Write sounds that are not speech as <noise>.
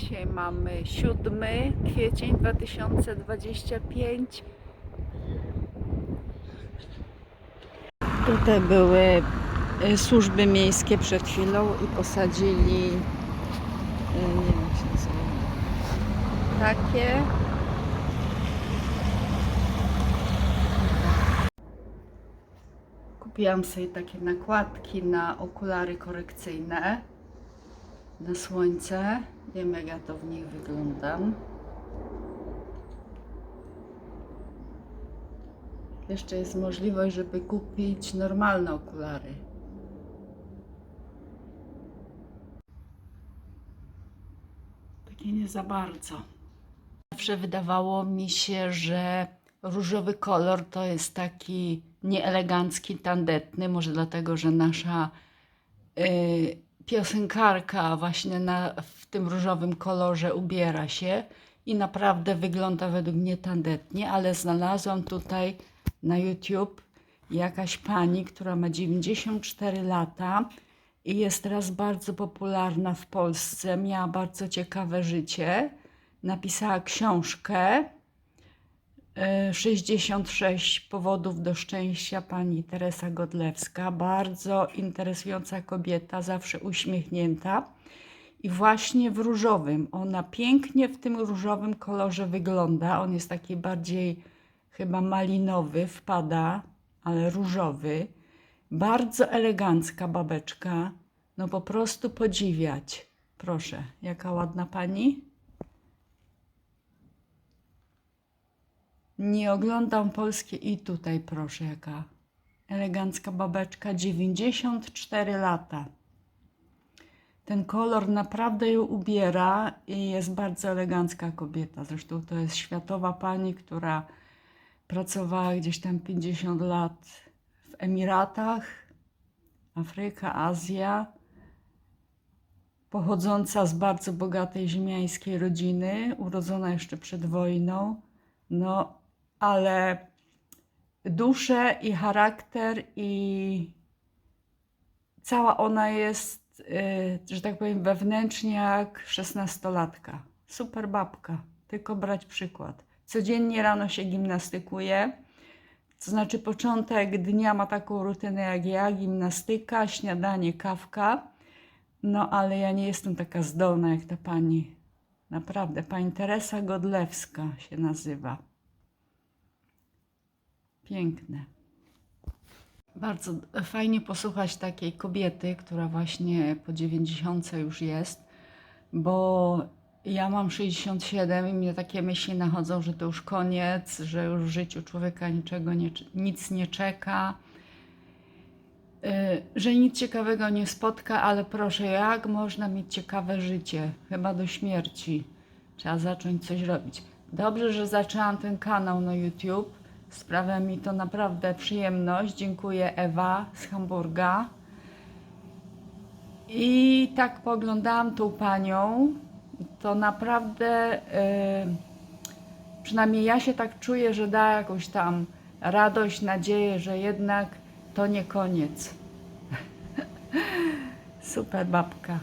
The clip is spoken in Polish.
Dzisiaj mamy 7 kwiecień 2025. Tutaj były y, służby miejskie przed chwilą i posadzili y, nie wiem jak się nazywa. Takie. Kupiłam sobie takie nakładki na okulary korekcyjne na słońce wiem jak ja to w nich wyglądam jeszcze jest możliwość, żeby kupić normalne okulary. Takie nie za bardzo. Zawsze wydawało mi się, że różowy kolor to jest taki nieelegancki, tandetny. Może dlatego, że nasza y, piosenkarka właśnie na, w tym różowym kolorze ubiera się i naprawdę wygląda według mnie tandetnie, ale znalazłam tutaj na YouTube jakaś pani, która ma 94 lata i jest teraz bardzo popularna w Polsce. Miała bardzo ciekawe życie. Napisała książkę 66 powodów do szczęścia pani Teresa Godlewska. Bardzo interesująca kobieta, zawsze uśmiechnięta. I właśnie w różowym. Ona pięknie w tym różowym kolorze wygląda. On jest taki bardziej chyba malinowy, wpada, ale różowy. Bardzo elegancka babeczka. No po prostu podziwiać. Proszę, jaka ładna pani. Nie oglądam polskie i tutaj proszę, jaka elegancka babeczka, 94 lata. Ten kolor naprawdę ją ubiera i jest bardzo elegancka kobieta. Zresztą to jest światowa pani, która pracowała gdzieś tam 50 lat w Emiratach, Afryka, Azja. Pochodząca z bardzo bogatej ziemiańskiej rodziny, urodzona jeszcze przed wojną. No, ale duszę i charakter i cała ona jest, y, że tak powiem, wewnętrznie jak szesnastolatka. Super babka, tylko brać przykład. Codziennie rano się gimnastykuje, to znaczy początek dnia ma taką rutynę jak ja, gimnastyka, śniadanie, kawka. No ale ja nie jestem taka zdolna jak ta pani. Naprawdę, pani Teresa Godlewska się nazywa. Piękne. Bardzo fajnie posłuchać takiej kobiety, która właśnie po 90 już jest, bo ja mam 67 i mnie takie myśli nachodzą, że to już koniec, że już w życiu człowieka niczego nie, nic nie czeka, yy, że nic ciekawego nie spotka, ale proszę, jak można mieć ciekawe życie? Chyba do śmierci. Trzeba zacząć coś robić. Dobrze, że zaczęłam ten kanał na YouTube. Sprawia mi to naprawdę przyjemność. Dziękuję Ewa z Hamburga. I tak poglądałam tą panią, to naprawdę, yy, przynajmniej ja się tak czuję, że da jakąś tam radość, nadzieję, że jednak to nie koniec. <laughs> Super babka.